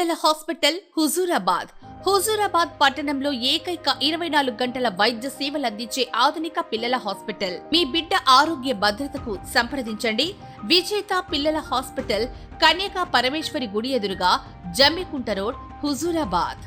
పిల్లల హాస్పిటల్ హుజూరాబాద్. హుజూరాబాద్ పట్టణంలో ఏకైక ఇరవై నాలుగు గంటల వైద్య సేవలు అందించే ఆధునిక పిల్లల హాస్పిటల్. మీ బిడ్డ ఆరోగ్య భద్రతకు సంప్రదించండి. విజేత పిల్లల హాస్పిటల్ కన్యకా పరమేశ్వరి గుడి ఎదురుగా జమ్మికుంట రోడ్ హుజూరాబాద్.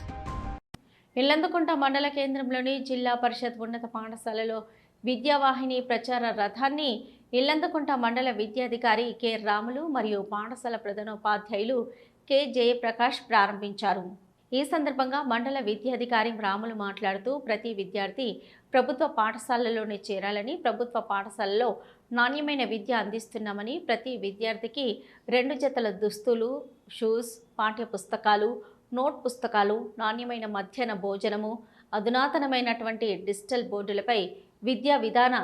ఇల్లందుకుంట మండల కేంద్రంలోని జిల్లా పరిషత్ ఉన్నత పాఠశాలలో విద్యావాహిని ప్రచార రథాన్ని ఇల్లందుకుంట మండల విద్యాధికారి కె. రాములు మరియు పాఠశాల ప్రధానోపాధ్యాయులు కె. జయప్రకాష్ ప్రారంభించారు. ఈ సందర్భంగా మండల విద్యాధికారి రాములు మాట్లాడుతూ ప్రతి విద్యార్థి ప్రభుత్వ పాఠశాలలోనే చేరాలని ప్రభుత్వ పాఠశాలలో నాణ్యమైన విద్య అందిస్తున్నామని ప్రతి విద్యార్థికి రెండు జతల దుస్తులు షూస్ పాఠ్య పుస్తకాలు నోట్ పుస్తకాలు నాణ్యమైన మధ్యాహ్న భోజనము అధునాతనమైనటువంటి డిజిటల్ బోర్డులపై విద్యా విధాన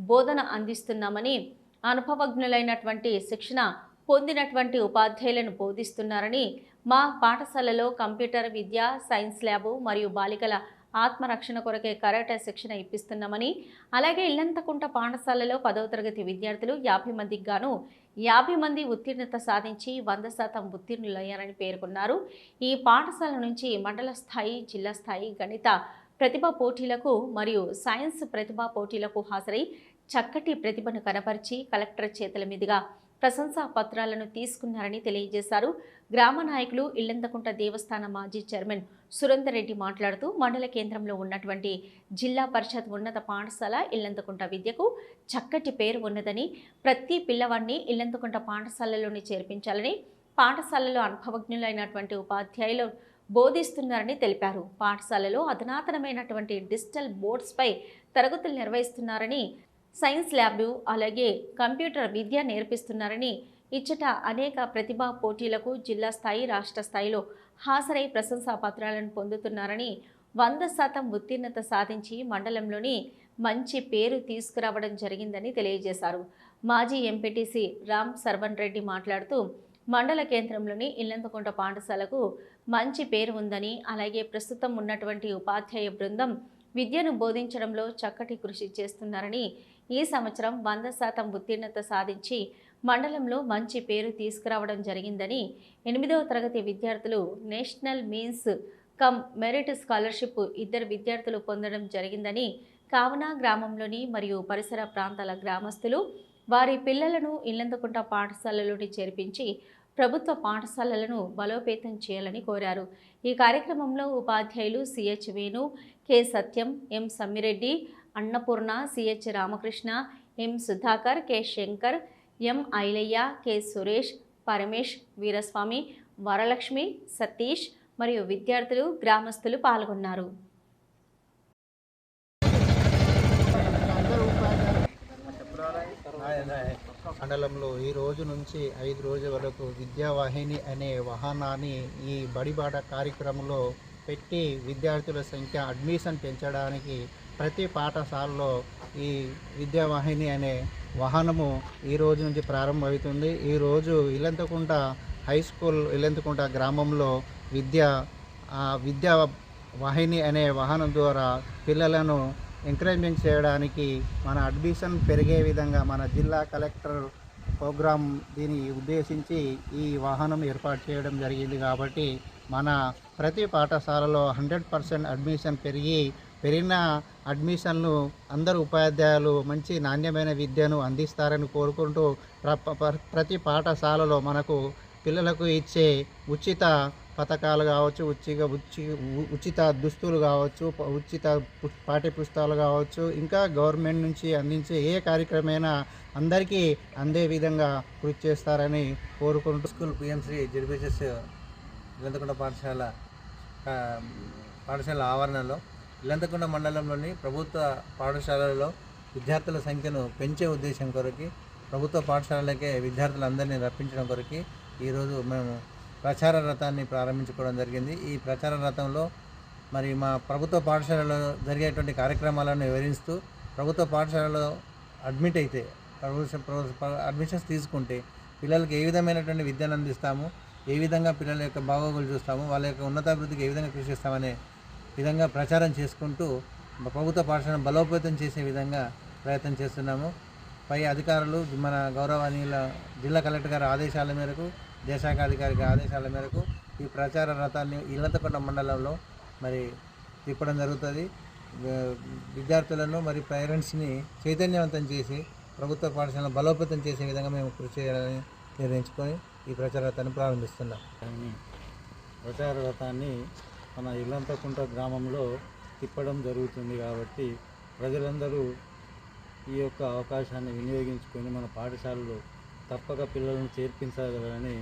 బోధన అందిస్తున్నామని అనుభవజ్ఞులైనటువంటి శిక్షణ పొందినటువంటి ఉపాధ్యాయులను బోధిస్తున్నారని మా పాఠశాలలో కంప్యూటర్ విద్య సైన్స్ ల్యాబు మరియు బాలికల ఆత్మరక్షణ కొరకే కరాటే శిక్షణ ఇప్పిస్తున్నామని అలాగే ఇల్లంతకుంట పాఠశాలలో పదవ తరగతి విద్యార్థులు యాభై మందికి గాను యాభై మంది ఉత్తీర్ణత సాధించి వంద శాతం ఉత్తీర్ణులయ్యారని పేర్కొన్నారు. ఈ పాఠశాల నుంచి మండల స్థాయి జిల్లా స్థాయి గణిత ప్రతిభా పోటీలకు మరియు సైన్స్ ప్రతిభా పోటీలకు హాజరై చక్కటి ప్రతిభను కనపరిచి కలెక్టర్ చేతుల మీదుగా ప్రశంసా పత్రాలను తీసుకున్నారని తెలియజేశారు. గ్రామ నాయకులు ఇల్లంతకుంట దేవస్థాన మాజీ చైర్మన్ సురేందర్ రెడ్డి మాట్లాడుతూ మండల కేంద్రంలో ఉన్నటువంటి జిల్లా పరిషత్ ఉన్నత పాఠశాల ఇల్లంతకుంట విద్యకు చక్కటి పేరు ఉన్నదని ప్రతి పిల్లవాడిని ఇల్లంతకుంట పాఠశాలలోనే చేర్పించాలని పాఠశాలలో అనుభవజ్ఞులైనటువంటి ఉపాధ్యాయులు బోధిస్తున్నారని తెలిపారు. పాఠశాలలో అధునాతనమైనటువంటి డిజిటల్ బోర్డ్స్పై తరగతులు నిర్వహిస్తున్నారని సైన్స్ ల్యాబ్ అలాగే కంప్యూటర్ విద్య నేర్పిస్తున్నారని ఇచ్చట అనేక ప్రతిభా పోటీలకు జిల్లా స్థాయి రాష్ట్ర స్థాయిలో హాజరై ప్రశంసా పత్రాలను పొందుతున్నారని వంద శాతం ఉత్తీర్ణత సాధించి మండలంలోని మంచి పేరు తీసుకురావడం జరిగిందని తెలియజేశారు. మాజీ ఎంపీటీసీ రామ్ సర్వన్ రెడ్డి మాట్లాడుతూ మండల కేంద్రంలోని ఇల్లంతకుంట పాఠశాలకు మంచి పేరు ఉందని అలాగే ప్రస్తుతం ఉన్నటువంటి ఉపాధ్యాయ బృందం విద్యను బోధించడంలో చక్కటి కృషి చేస్తున్నారని ఈ సంవత్సరం వంద శాతం ఉత్తీర్ణత సాధించి మండలంలో మంచి పేరు తీసుకురావడం జరిగిందని ఎనిమిదవ తరగతి విద్యార్థులు national means cum merit scholarship ఇద్దరు విద్యార్థులు పొందడం జరిగిందని కావన గ్రామంలోని మరియు పరిసర ప్రాంతాల గ్రామస్తులు వారి పిల్లలను ఇల్లందుకుంట పాఠశాలలోని చేర్పించి ప్రభుత్వ పాఠశాలలను బలోపేతం చేయాలని కోరారు. ఈ కార్యక్రమంలో ఉపాధ్యాయులు CH Venu K Satyam M Sammireddy Annapurna CH Ramakrishna M. Sudhakar K. Shankar M. Ailaiah K. Suresh Paramesh Veeraswamy Varalakshmi Satish మరియు విద్యార్థులు గ్రామస్తులు పాల్గొన్నారు. మండలంలో ఈ రోజు నుంచి ఐదు రోజుల వరకు విద్యావాహిని అనే వాహనాన్ని ఈ బడిబాట కార్యక్రమంలో పెట్టి విద్యార్థుల సంఖ్య అడ్మిషన్ పెంచడానికి ప్రతి పాఠశాలలో ఈ విద్యావాహిని అనే వాహనము ఈ రోజు నుంచి ప్రారంభమవుతుంది. ఈరోజు ఇల్లంతకుంట హై స్కూల్ ఇల్లంతకుంట గ్రామంలో విద్య విద్యా వాహిని అనే వాహనం ద్వారా పిల్లలను ఎంకరేజ్మెంట్ చేయడానికి మన అడ్మిషన్ పెరిగే విధంగా మన జిల్లా కలెక్టర్ ప్రోగ్రాం దీన్ని ఉద్దేశించి ఈ వాహనం ఏర్పాటు చేయడం జరిగింది కాబట్టి మన ప్రతి పాఠశాలలో హండ్రెడ్ పర్సెంట్ అడ్మిషన్ పెరిగి పెరిగిన అడ్మిషన్లు అందరు ఉపాధ్యాయులు మంచి నాణ్యమైన విద్యను అందిస్తారని కోరుకుంటూ ప్ర- ప్రతి పాఠశాలలో మనకు పిల్లలకు ఇచ్చే ఉచిత పథకాలు కావచ్చు ఉచిత ఉచి ఉచిత దుస్తులు కావచ్చు ఉచిత పాఠ్యపుస్తకాలు పాఠ్య పుస్తకాలు కావచ్చు ఇంకా గవర్నమెంట్ నుంచి అందించే ఏ కార్యక్రమైనా అందరికీ అందే విధంగా కృషి చేస్తారని కోరుకుంటూ స్కూల్ పిఎంశ్రీ జెడ్బిఎస్ఎస్ ఇల్లంతకుంట పాఠశాల పాఠశాల ఆవరణలో ఇల్లంతకుంట మండలంలోని ప్రభుత్వ పాఠశాలలలో విద్యార్థుల సంఖ్యను పెంచే ఉద్దేశం కొరకు ప్రభుత్వ పాఠశాలలకే విద్యార్థులందరినీ రప్పించడం కొరకు ఈరోజు మేము ప్రచార రథాన్ని ప్రారంభించుకోవడం జరిగింది. ఈ ప్రచార రథంలో మరి మా ప్రభుత్వ పాఠశాలలో జరిగేటువంటి కార్యక్రమాలను వివరిస్తూ ప్రభుత్వ పాఠశాలలో అడ్మిట్ అయితే అడ్మిషన్స్ తీసుకుంటే పిల్లలకి ఏ విధమైనటువంటి విద్యను అందిస్తాము ఏ విధంగా పిల్లల యొక్క బాగోగులు చూస్తాము వాళ్ళ యొక్క ఉన్నతాభివృద్ధికి ఏ విధంగా కృషి చేస్తామనే విధంగా ప్రచారం చేసుకుంటూ ప్రభుత్వ పాఠశాలను బలోపేతం చేసే విధంగా ప్రయత్నం చేస్తున్నాము. పై అధికారులు మన గౌరవనీయుల జిల్లా కలెక్టర్ గారి ఆదేశాల మేరకు దేశాఖ గారి ఆదేశాల మేరకు ఈ ప్రచార రథాన్ని ఇల్లంతకొండ మండలంలో మరి తిప్పడం జరుగుతుంది. విద్యార్థులను మరి పేరెంట్స్ని చైతన్యవంతం చేసి ప్రభుత్వ పాఠశాలను బలోపేతం చేసే విధంగా మేము కృషి చేయాలని నిర్ణయించుకొని ఈ ప్రచార రథాన్ని ప్రారంభిస్తున్నాం. ప్రచార రథాన్ని మన ఇల్లంతకుంట గ్రామంలో తిప్పడం జరుగుతుంది కాబట్టి ప్రజలందరూ ఈ యొక్క అవకాశాన్ని వినియోగించుకొని మన పాఠశాలలో తప్పక పిల్లలను చేర్పించగలరని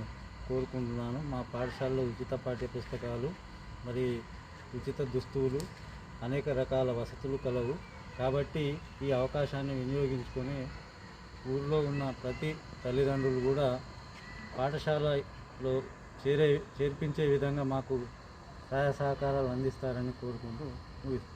కోరుకుంటున్నాను. మా పాఠశాలలో ఉచిత పాఠ్య పుస్తకాలు మరి ఉచిత దుస్తువులు అనేక రకాల వసతులు కలవు. కాబట్టి ఈ అవకాశాన్ని వినియోగించుకొని ఊళ్ళో ఉన్న ప్రతి తల్లిదండ్రులు కూడా పాఠశాలలో చేరే చేర్పించే విధంగా మాకు సహాయ సహకారాలు అందిస్తారని కోరుకుంటూ ముగిస్తున్నాను.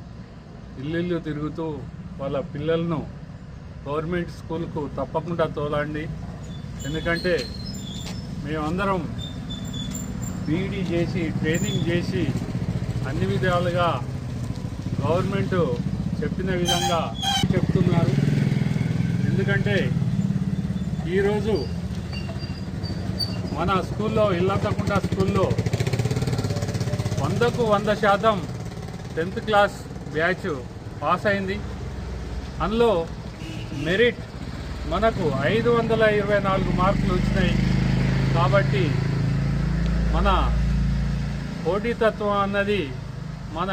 ఇల్లు తిరుగుతూ వాళ్ళ పిల్లలను గవర్నమెంట్ స్కూల్కు తప్పకుండా తోలండి. ఎందుకంటే మేమందరం బీఈడీ చేసి ట్రైనింగ్ చేసి అన్ని విధాలుగా గవర్నమెంట్ చెప్పిన విధంగా చెప్తున్నారు. ఎందుకంటే ఈరోజు మన స్కూల్లో ఇల్లతకుండా స్కూల్లో వందకు వంద శాతం టెన్త్ క్లాస్ బ్యాచ్ పాస్ అయింది. అందులో మెరిట్ మనకు ఐదు వందల ఇరవై నాలుగు మార్కులు వచ్చినాయి. కాబట్టి మన పోటీతత్వం అన్నది మన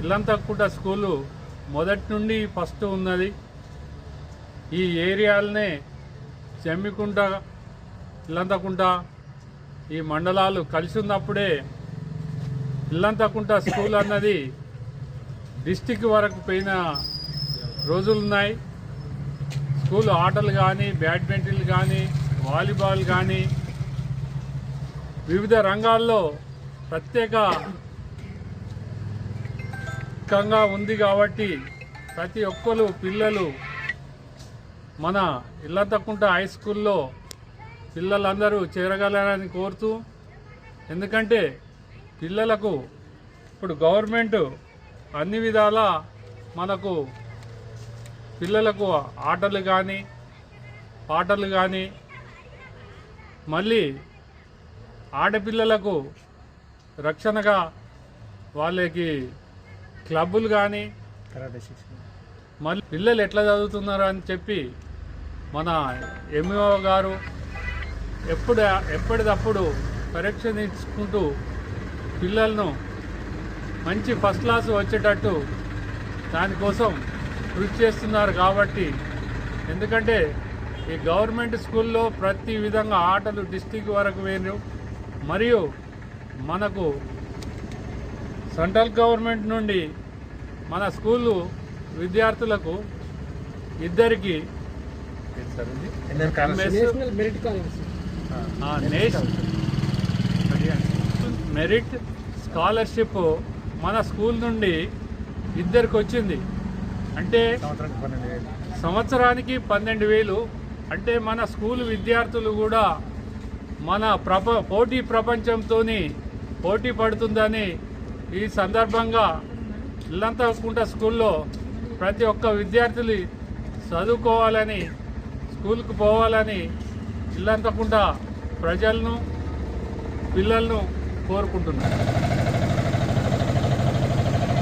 ఇల్లంతకుండా స్కూలు మొదటి నుండి ఫస్ట్ ఉన్నది. ఈ ఏరియాలనే చెమ్మికుంట ఇల్లంతకుంట ఈ మండలాలు కలిసి ఉన్నప్పుడే ఇల్లంతకుంట స్కూల్ అన్నది డిస్టిక్ వరకు పోయిన రోజులున్నాయి. స్కూల్ ఆటలు కానీ బ్యాడ్మింటన్ కానీ వాలీబాల్ కానీ వివిధ రంగాల్లో ప్రత్యేకంగా ఉంది కాబట్టి ప్రతి ఒక్కరు పిల్లలు మన ఇల్లంతకుంట హై స్కూల్లో పిల్లలందరూ చేరగలరని కోరుతూ ఎందుకంటే పిల్లలకు ఇప్పుడు గవర్నమెంట్ అన్ని విధాల మనకు పిల్లలకు ఆటలు కానీ పాటలు కానీ మళ్ళీ ఆడపిల్లలకు రక్షణగా వాళ్ళకి క్లబ్బులు కానీ మళ్ళీ పిల్లలు ఎట్లా చదువుతున్నారు అని చెప్పి మన ఎంఈఓ గారు ఎప్పుడు ఎప్పటిదప్పుడు పరీక్షించుకుంటూ పిల్లలను మంచి ఫస్ట్ క్లాస్ వచ్చేటట్టు దానికోసం కృషి చేస్తున్నారు కాబట్టి ఎందుకంటే ఈ గవర్నమెంట్ స్కూల్లో ప్రతి విధంగా ఆటలు డిస్టిక్ వరకు వేరు మరియు మనకు సెంట్రల్ గవర్నమెంట్ నుండి మన స్కూలు విద్యార్థులకు ఇద్దరికి మెరిట్ స్కాలర్షిప్ మన స్కూల్ నుండి ఇద్దరికి వచ్చింది. అంటే సంవత్సరానికి పన్నెండు వేలు. అంటే మన స్కూల్ విద్యార్థులు కూడా మన ప్రప పోటీ ప్రపంచంతో పోటీ పడుతుందని ఈ సందర్భంగా ఇల్లంతకుంట స్కూల్లో ప్రతి ఒక్క విద్యార్థులు చదువుకోవాలని స్కూల్కి పోవాలని ఇల్లంతకుంట ప్రజలను పిల్లలను కోరుకుంటున్నాను